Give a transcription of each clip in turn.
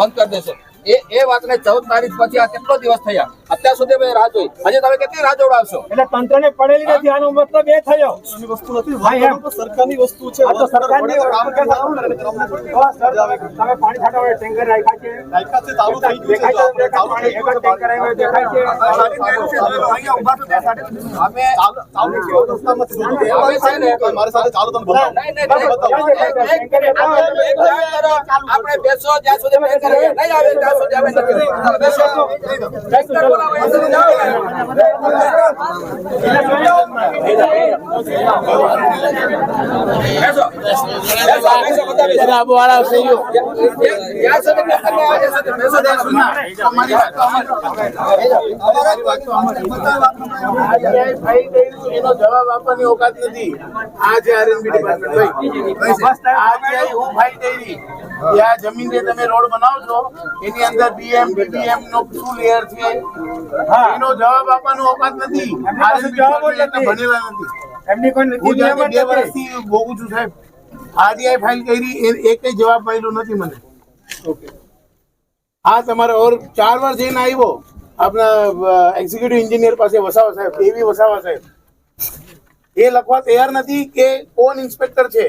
બંધ કરી દેશો. એ એ વાતને ચૌદ તારીખ પછી આ કેટલો દિવસ થયા અત્યાર સુધી અમે રાહ જોઈ હજી તમે કેટલી રાહ જોડાવશો એટલે તંત્રને પડેલી નથી આનો મતલબ એ થયો વસ્તુ નથી હા, એમ. તો સરકારની વસ્તુ છે તો સરકારની કામ વસ્તુ છે. હા, સર, તમે પાણી છાંટવા ટેન્કર રાખ્યા છે લાયકાત છે, ચાલુ થઈ ગયું છે. દેખાય છે, ચાલુ થઈ એક જ ગયું છે. ટેન્કર આવ્યો દેખાય અમે ચાલુ- ચાલુ રસ્તામાં છે. અમે છે ને મારી સાથે ચાલુ તમે બતાવો. નહીં, નહીં, નહીં, આપણે બેસો જ્યાં સુધી ટેન્કર નહીં આવે જવાબ આપવાની ઓકાત નથી આજે આરએનબી હું ફાઈ ડેરી કે આ જમીન જે તમે રોડ બનાવો છો, એની અંદર બીએમ બીએમ નો શું લેયર છે. એનો જવાબ આપવાનો અવકાશ નથી. જવાબ. ભણેલા નથી. એમની કોઈ હું બે વર્ષથી ભોગું છું સાહેબ. આરટીઆઈ ફાઇલ કરી એ એકે જવાબ મળ્યો નથી મને. હા તમારે ઓર ચાર વાર જઈને આવ્યો આપણા એક્ઝિક્યુટિવ એન્જિનિયર પાસે વસાવા સાહેબ. એવી વસાવા સાહેબ. એ લખવા તૈયાર નથી કે કોણ ઇન્સ્પેક્ટર છે.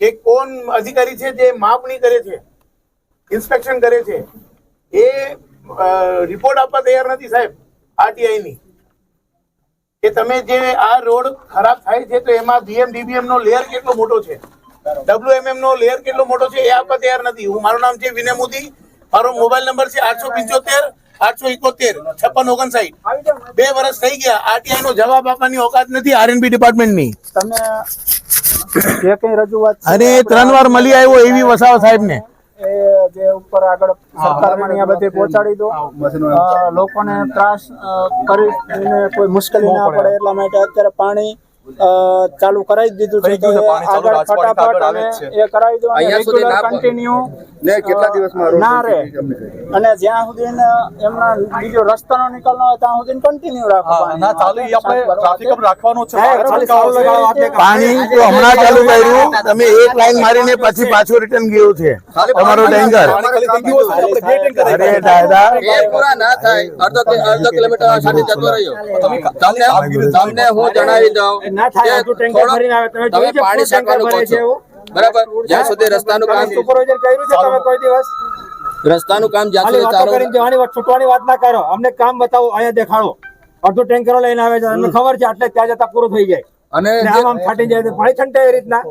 કે કોણ અધિકારી છે જે માપણી કરે છે. ઇન્સ્પેક્શન કરે છે. એ રિપોર્ટ આપવા તૈયાર નથી સાહેબ આરટીઆઈ ની. કે તમે જે આ રોડ ખરાબ થાય છે તો એમાં બીએમ ડીબીએમ નો લેયર કેટલો મોટો છે? ડબ્લ્યુએમએમ નો લેયર કેટલો મોટો છે એ આપવા તૈયાર નથી. હું મારું નામ છે વિનય મોદી. મારો મોબાઈલ નંબર છે આઠસો પંચોતેર આઠસો એકોતેર છપ્પન ઓગણસાઠ. બે વર્ષ થઈ ગયા. આરટીઆઈ નો જવાબ આપવાની ઓકાત નથી આરએનબી ડિપાર્ટમેન્ટની. તમે જે કઈ રજૂઆત અને ત્રણ વાર મળી આવ્યો એવી વસાવા સાહેબ ને એ જે ઉપર આગળ સરકારમાં આ બધે પહોંચાડી દો. લોકોને ત્રાસ અ, કરી કોઈ મુશ્કેલી ના પડે એટલા માટે અત્યારે પાણી ચાલુ કરાવી દીધું છે. આગળ ફટાફટ. એ કરાવી દો અહીંયા કન્ટિન્યુ કેટલા દિવસમાં ના રે. અને જ્યાં સુધી એમના બીજો રસ્તો નો નિકાલ ન હોય ત્યાં સુધી કન્ટિન્યુ રાખો ના ચાલુ આપણે ટ્રાફિક અપ રાખવાનો છે. પાણી તો હમણાં ચાલુ કર્યું. તમે એક લાઈન મારીને પછી પાછું રિટર્ન ગયું છે. તમારો ટેન્કર. અરે દાદા. એ પૂરા ના થાય. અડધો અડધો કિલોમીટર સાથે જતો રહ્યો. તમને તમને હું જણાવી દઉં ના થાય, ટેન્કર ભરીને આવે. તમે જોઈ છે પાણી ટેન્કર ભરે છે એવું? બરાબર? જ્યાં સુધી રસ્તાનું કામ સુપરવાઇઝર કર્યું છે તમે કોઈ દિવસ? રસ્તાનું કામ જ્યાં સુધી ચાલુ. કરીને જવાની વાત છૂટવાની વાત ના કરો. અમને કામ બતાવો અહીંયા દેખાડો. અડધું ટેન્કરો લઈને આવે છે અમને ખબર છે એટલે ત્યાં જતા પૂરું થઈ જાય. અને આમ આમ ફાટી જાય તો પાણી છંટે એ રીતના.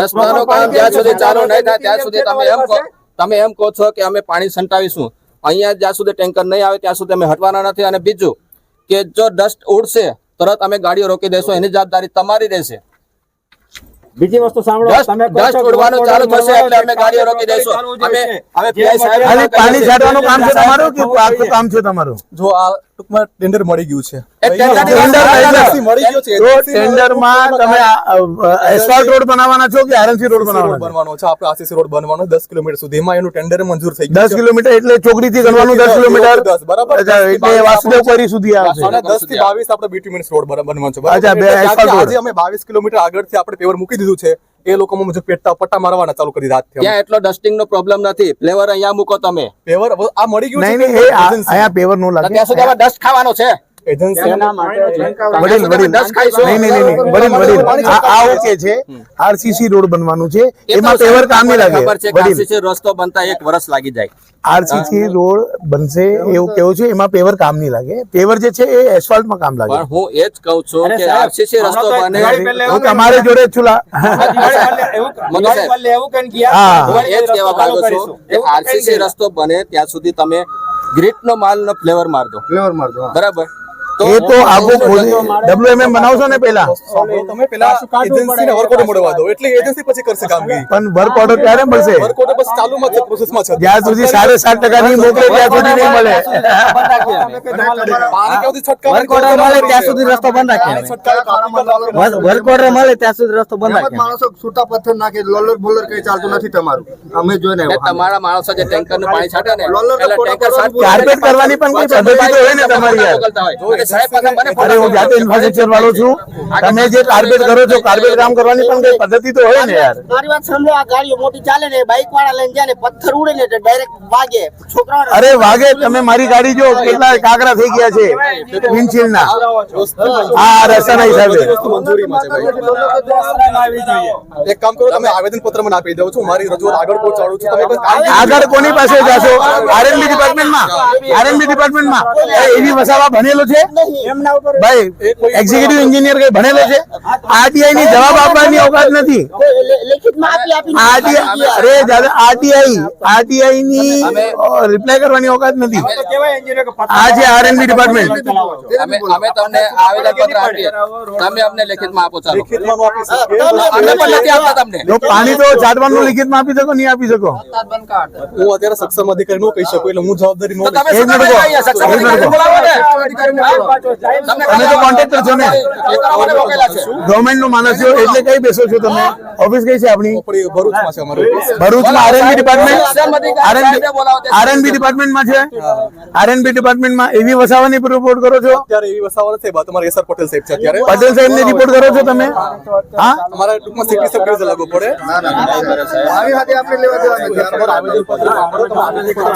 રસ્તાનું કામ જ્યાં સુધી ચાલુ નહીં થાય ત્યાં સુધી તમે એમ કહો તમે એમ કહો છો કે અમે પાણી સંટાવીશું અહીંયા જ્યાં સુધી ટેન્કર નહીં આવે ત્યાં સુધી અમે હટવાના નથી. અને બીજું કે જો ડસ્ટ ઉડશે તરત અમે ગાડીઓ રોકી દેશો એની જવાબદારી તમારી રહેશે. બીજી વસ્તુ સાંભળો તમે ડસ્ટ ઉડવાનું ચાલુ થશે એટલે અમે ગાડીઓ કામ રોકી દઈશું. અમે હવે પીઆઈ સાહેબ પાણી છાંટવાનું કામ છે તમારું કે આખું કામ છે તમારું? જો આ ટૂંકમાં ટેન્ડર મળી ગયું છે. મળી ગયું. છે. ટેન્ડરમાં તમે એસફાલ્ટ રોડ બનાવવાના છો કે આરએનસી રોડ બનાવવાનો બનવાનો છે. આપણે આરસીસી રોડ બનવાનો દસ કિલોમીટર સુધીમાં એનું ટેન્ડર મંજૂર થઈ છે દસ કિલોમીટર એટલે ચોકડીથી ગણવાનું દસ કિલોમીટર. દસ, બરાબર. અચ્છા, થી એટલે સુધી આવશે અને દસથી બાવીસ આપણે બીટીમીન્સ રોડ બન- બનવાનો છે. અચ્છા, બે એટલે asphalt ત્યાંથી રોડ. આજે અમે બાવીસ કિલોમીટર આગળથી આપણે પેવર મૂકી દીધું છે. એ લોકો મુજબ પેટતા પટ્ટા મારવાના ચાલુ કરી રાત ત્યાં એટલો ડસ્ટિંગ નો પ્રોબ્લેમ નથી. ફ્લેવર અહીંયા મૂકો તમે. પેવર આ મળી ગયું નહીં અહીંયા પેવર નો લાગે. ત્યાં સુધી ડસ્ટ ખાવાનો છે. આરસીસી રોડ બનવાનું છે. એમાં પેવર કામ નહીં લાગે. ખબર છે કે વડીલ. RCC રસ્તો બનતા એક વર્ષ લાગી જાય. આરસીસી રોડ બનશે એવું કેવું છે? એમાં પેવર કામ નહીં લાગે. પેવર જે છે એ એસફાલ્ટમાં કામ લાગે. હું એ જ કહું છું કે આરસીસી રસ્તો બને દિવાળી હું તમારી જોડે આરસીસી રસ્તો બને ત્યાં સુધી તમે ગ્રીટ નો માલ નો ફ્લેવર માર દો ફ્લેવર મારજો હા. બરાબર? એ તો આખું ડબ્લ્યુએમએમ બનાવશો ને પેલા? તમે પેલા એજન્સીને વર્ક ઓર્ડર મળવા દો. એટલે એજન્સી પછી કરશે કામગીરી. પણ વર્ક ઓર્ડર ક્યારે મળશે? વર્ક ઓર્ડર બસ ચાલુમાં છે પ્રોસેસમાં છે. જ્યાં સુધી 7.5% ની મોકલે ત્યાં સુધી નહીં મળે. વર્ક ઓર્ડર મળે ત્યાં સુધી રસ્તો બંધ પાણી રાખે છંટકાવ કાપી કાપી વર્ક ઓર્ડર મળે ત્યાં સુધી રસ્તો બંધ એમાં માણસો છૂટા પથ્થર નાખે લોલર બોલર કઈ ચાલતું નથી તમારું. અમે જોઈને તમારા માણસો જે ટેન્કરનું પાણી છાંટે ને લોલર ટેન્કર કાર્પેટ કરવાની પણ કોઈ પદ્ધતિ તો હોય ને તમારી યાર. અરે હું જાતે ઇન્ફ્રાસ્ટ્રક્ચર વાળો છું. તમે જે કાર્પેટ કરો છો કાર્પેટ કામ કરવાની પણ કઈ પદ્ધતિ તો હોય ને યાર. મારી વાત સાંભળો આ ગાડીઓ મોટી ચાલે ને બાઇક વાળા લઈને જાય ને પથ્થર ઉડે ને ડાયરેક્ટ વાગે. છોકરાઓને અરે વાગે. તમે મારી ગાડી જો કેટલા કાકરા થઈ ગયા છે વિન્ડશીલ્ડ ના. મંજૂરીમાં છે ભાઈ એક કામ કરો તમે આવેદન પત્ર મને આપી દો છો મારી રજૂઆત આગળ પહોંચાડું છું. તમે આગળ કોની પાસે જાશો? આરએનબી ડિપાર્ટમેન્ટમાં આરએનબી ડિપાર્ટમેન્ટમાં એવી વસાવા ભણેલો છે? ભાઈ એક્ઝિક્યુટિવ એન્જિનિયર કઈ ભણેલો છે? આરટીઆઈ ની જવાબ આપવાની અવકાશ નથી. અરે દાદા આરટીઆઈ આરટીઆઈ ની રિપ્લાય કરવાની અવકાશ નથી. આ છે આરએનબી ડિપાર્ટમેન્ટ અમે તમને આવેદન પત્ર આપીએ. તમે અમને લેખિતમાં આપો ચાલો. લેખિતમાં નો આપી શકીએ. અમે પણ નથી આપતા તમને. પાણી તો જાતવાનું લિખિતમાં આપી શકો નહીં આપી શકો? હું અત્યારે સક્ષમ અધિકારી નું કહી શકું એટલે હું જવાબદારી તમે તો કોન્ટ્રાક્ટર છો ને. છે ગવર્મેન્ટનું માણસ છો એટલે કઈ બેસો છો તમે? ઓફિસ કઈ છે આપણી? ભરૂચમાં છે અમારું. ભરૂચમાં આરએનબી ડિપાર્ટમેન્ટ આરએનબી ડિપાર્ટમેન્ટમાં છે? આરએનબી ડિપાર્ટમેન્ટમાં છે આરએનબી ડિપાર્ટમેન્ટમાં એવી વસાવાની રિપોર્ટ કરો છો? અત્યારે એવી વસાવા નથી બા તમારે એસઆર પટેલ સાહેબ છે અત્યારે. પટેલ સાહેબ ને રિપોર્ટ કરો છો તમે? હા? અમારા ટૂંકમાં સિટી સબ કેવી લાગુ પડે. પાણી સાથે આપણે લેવા દેવા નથી તમારું આવેદન પત્ર આપો, તમે આવેદન પત્ર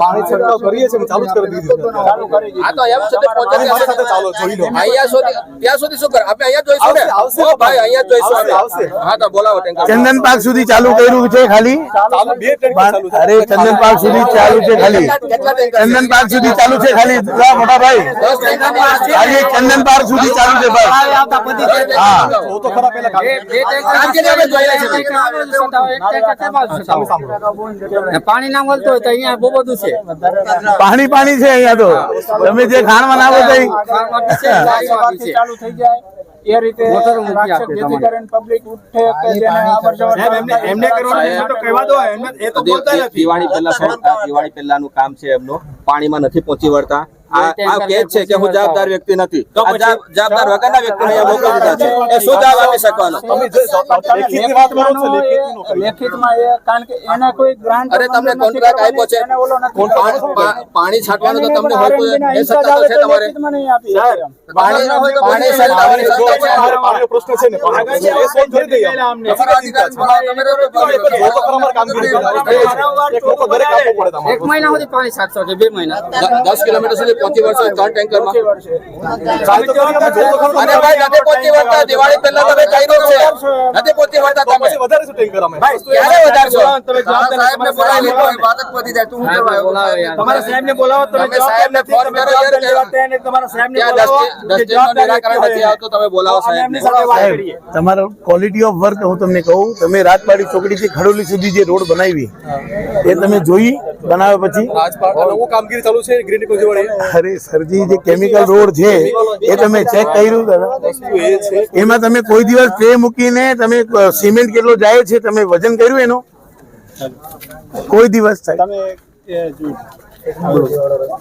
પાણી છંટકાવ કરીએ છીએ. ચાલુ જ કરી દીધું છે. આ તો એમ સુધી પહોંચે તમે ચાલો જોઈ લો. અહીંયા સુધી ત્યાં સુધી શું કરે? આપણે અહીંયા જોઈશું ને? આવશે, આવશે. ભાઈ અહીંયા જોઈશું આવશે, હા તો બોલાવો ચંદન પાર્ક સુધી ચાલુ કર્યું છે ખાલી? ચાલુ બે ટેન્કર ચાલુ છે. અરે ચંદન પાર્ક સુધી ચાલુ છે ખાલી? ચંદન પાર્ક સુધી ચાલુ છે ખાલી. મોટા ભાઈ. ખાલી ચંદન પાર્ક સુધી ચાલુ છે બસ. હા. તો ખરા પેલા. પાણી ના મળતું હોય તો અહીંયા બહુ બધું છે. પાણી પાણી છે અહીંયા તો. તમે જે ખાણ બનાવો ચાલુ થઈ જાય. એ રીતે રાખશે જેથી કરીને પબ્લિક ઉઠે કે જેને અવર જવર એમને દિવાળી પહેલા સાહેબ, આ દિવાળી પહેલાનું કામ છે એમનું. પાણીમાં નથી પહોંચી વળતા. આ કે છે કે હું જવાબદાર વ્યક્તિ નથી જવાબદાર વગરના વ્યક્તિને અહીંયા મોકલી દીધા છે એ શું જવાબ આપી શકવાનો નો. લેખિતમાં એ કારણ કે એને કોઈ ગ્રાન્ટ અરે તમને કોન્ટ્રાક્ટ આપ્યો છે પાણી છાંટવાનું તો તમને હોય એ સત્તા તો છે તમારે લેખિતમાં નહીં આપી શકે પાણી પાણી સત્તા છે અમારે પ્રશ્ન છે ને એ solve કરી દઈએ અમે. તમારા અધિકારી બોલાવો, તો તો. એક તમારે. મહિના સુધી પાણી છાંટશો કે બે મહિના દ- દસ કિલોમીટર સુધી પહોંચી વળશો ત્રણ ટેન્કરમાં? તમે. અરે ભાઈ નથી પહોંચી વળતા. દિવાળી પહેલા તમે કર્યું છે. નથી પહોંચી વળતા તમે. પછી વધારે ટેન્કર અમે. ક્યારે વધારશો? સાહેબને બોલાવી લો, વાત જ પતી જાય. તું બોલાવો. તમારા સાહેબને બોલાવો તમે સાહેબને ફોન કરો યાર કે ત્યાં દસ- દસ દિનનું નિરાકરણ નથી આવતો તમે બોલાવો સાહેબ તમારો ક્વોલિટી ઓફ વર્ક હું તમને કહું તમે રાજપાડી ચોકડી થી ખડોલી સુધી જે રોડ બનાવી એ તમે જોઈ બનાવ્યા પછી. રાજપાટ નવું કામગીરી ચાલુ છે ગ્રીન અરે સરજી જે કેમિકલ રોડ છે એ તમે ચેક કર્યું દાદા વસ્તુ એ છે. એમાં તમે કોઈ દિવસ ટ્રે મૂકીને તમે સિમેન્ટ કેટલો જાય છે તમે વજન કર્યું એનો? કોઈ દિવસ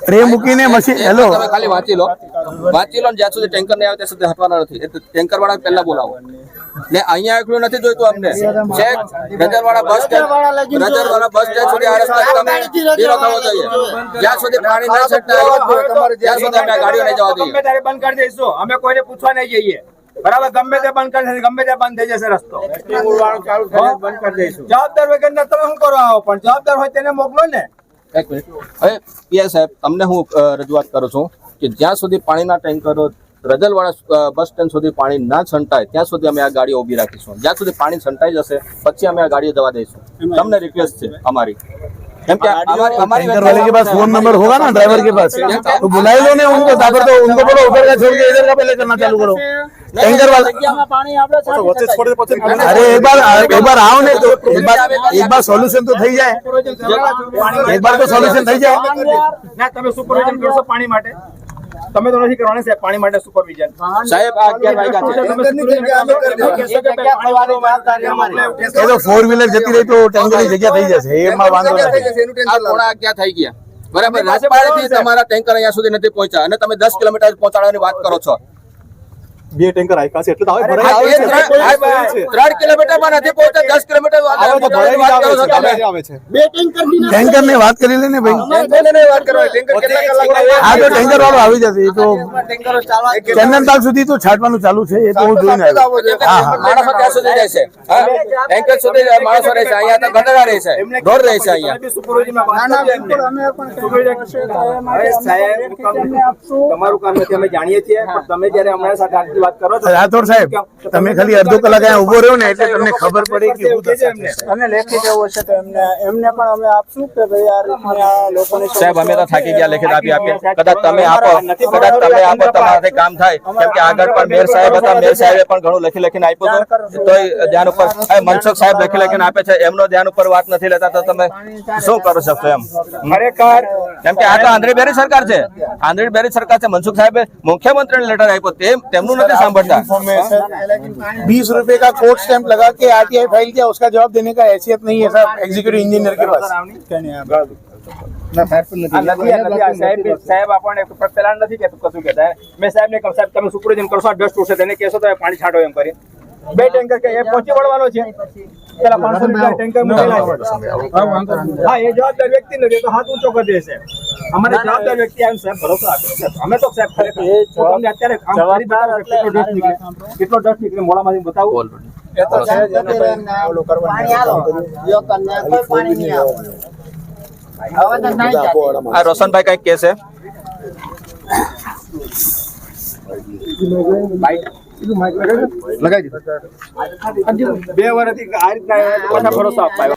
ટ્રે મૂકીને મશીન હેલો. ખાલી વાંચી લો. વાંચી લો જ્યાં સુધી ટેન્કર નહીં આવે ત્યાં સુધી હટવાના નથી. એટલે ટેન્કર વાળા પહેલા બોલાવો. ને અહીંયા એકલું નથી જોઈતું અમને ચેક રજરવાળા બસ સ્ટેન્ડ રજરવાળા બસ સ્ટેન્ડ સુધી આ રસ્તા તમે ધીરો થવો જોઈએ. જ્યાં સુધી પાણી નહીં છટતા ત્યાં સુધી અમે ગાડીઓ નહીં જવા દઈએ. ત્યારે બંધ કરી દઈશું. અમે કોઈને પૂછવા નહીં જઈએ. બરાબર? ગમે તે બંધ કરી ગમે તે બંધ થઈ જશે રસ્તો. બંધ કરી દઈશું જવાબદાર વગર તમે શું કરવા આવો? પણ જવાબદાર હોય તેને મોકલો ને. એક મિનિટ. હવે પીઆઈ સાહેબ તમને હું રજૂઆત કરું છું કે જ્યાં સુધી પાણીના ટેન્કરો રજલવાળા અ, બસ સ્ટેન્ડ સુધી પાણી ના છંટાય ત્યાં સુધી અમે આ ગાડીઓ ઊભી રાખીશું જ્યાં સુધી પાણી છંટાઈ જશે પછી અમે આ ગાડીઓ જવા દઈશું તમને રિક્વેસ્ટ છે અમારી કેમ કે અમારી અમારી टैंकर वाले के पास फोन नंबर होगा ना ड्राइवर के पास तो बुला ही लो ने उनको तापर तो उनको बोलो उधर का छोड़ के इधर का पहले करना चालू करो टैंकर वाला જગ્યામાં પાણી આપણે છાંટી વચ્ચે શકાય. છોડે પછી अरे एक बार एक बार आओ ने तो एक बार एक बार सॉल्यूशन तो થઈ જાય એક બાર તો સોલ્યુશન થઈ જાય ના તમે સુપરવિઝન કરશો પાણી માટે તમે તો નથી કરવાની સાહેબ પાણી માટે સુપરવિઝન સાહેબ આ અગિયાર વાગ્યા છે. એ તો ફોર વ્હીલર જતી રહી તો ટેન્કર જગ્યા થઈ જશે. એમાં વાંધો નથી. આ પોણા ક્યાં થઈ ગયા? બરાબર રાજપાડેથી તમારા ટેન્કર અહીંયા સુધી નથી પહોંચ્યા અને તમે દસ કિલોમીટર પહોંચાડવાની વાત કરો છો. બે ટેન્કર આયકા છે એટલે તો હવે આવે છે. ત્રણ- આ ત્રણ કિલોમીટરમાં નથી પહોંચતા 10 કિલોમીટર આવે તો ભરાઈ છો આવે બે ટેન્કરની ટેન્કરની વાત કરી લેને ભાઈ. ટેન્કરની નહીં વાત કરવાની. ટેન્કર કેટલા કલાક લાગે? આ તો ટેન્કર વાળો આવી જશે એ તો ટેન્કરો ચાલવા ચંદનતાલ સુધી તો છાટવાનું ચાલુ છે એ તો હું જોઈને આવ્યો. હા માણસો ત્યાં સુધી જાય છે. ટેન્કર સુધી માણસો રહે છે. અહીંયા તો ગટરા રહે છે. ઢોર રહે છે અહીંયા. ના, ના, આપશું. તમારું કામ નથી અમે જાણીએ છીએ પણ તમે જ્યારે અમારા સાથે રાઠોડ સાહેબ તમે ખાલી અડધો કલાક અહીંયા ઊભો રહ્યો ને એટલે તમને ખબર પડી કે હું કહેજો અને લેખિત એવો છે તો એમને એમને પણ અમે આપશું કે ભાઈ આ રીતની આ લોકોની સાહેબ અમે તો થાકી ગયા લેખિત આપી આપીએ કદાચ તમે આપો કદાચ તમે આપો તમારે કામ થાય. કેમ કે આગળ પણ મેર સાહેબ હતા મેર સાહેબે પણ ઘણું લખી લખીને આપ્યું હતું. તો ધ્યાન ઉપર મનસુખ સાહેબ લખી લખીને આપે છે એમનો ધ્યાન ઉપર વાત નથી લેતા તો તમે શું કરો શકશો એમ? ખરેખર કેમ કે આ તો આંધ્રબેરી સરકાર છે. આંધ્રબેરી સરકાર છે મનસુખ સાહેબે મુખ્યમંત્રીને લેટર આપ્યો તેમ તેમનું નથી સાંભળતા बीस रुपए का कोर्ट स्टैंप लगा के आरटीआई फाइल किया उसका जवाब देने का हैसियत नहीं है साहब एग्जीक्यूटिव इंजीनियर के पास આ નથી આ નથી આ સાહેબ બી- સાહેબ આપણને પેલા નથી કહેતું કશું કહેતા મેં સાહેબ ને કહ્યું સાહેબ તમે સુપરવિઝન કરશો ડસ્ટ ઉડશે તેને કહેશો તો એ પાણી છાંટો એમ કરી બે ટેન્કર કે એ પહોંચી વળવાનો છે પેલા પાંચસો લીટર ટેન્કર મૂકેલા છે. હા એ જવાબદાર વ્યક્તિ નથી એ તો હાથ ઊંચો કરી દેશે અમારે જવાબદાર વ્યક્તિ આવીને સાહેબ ભરોસો આપ્યો છે. અમે તો સાહેબ ખરેખર હું તમને અત્યારે આમ કરી બતાવું કે કેટલો ડસ્ટ નીકળે કેટલો ડસ્ટ નીકળે મોડામાંથી બતાવું. એ તો છે જ એને ભાઈ ઓલું કરવાનું પાણી આલો જો કને કોઈ પાણી નહીં આવે. હવે તો નહીં જાય આ રોશનભાઈ કંઈક કે છે? બે વર્ષથી આ રીતના ભરોસો આપવા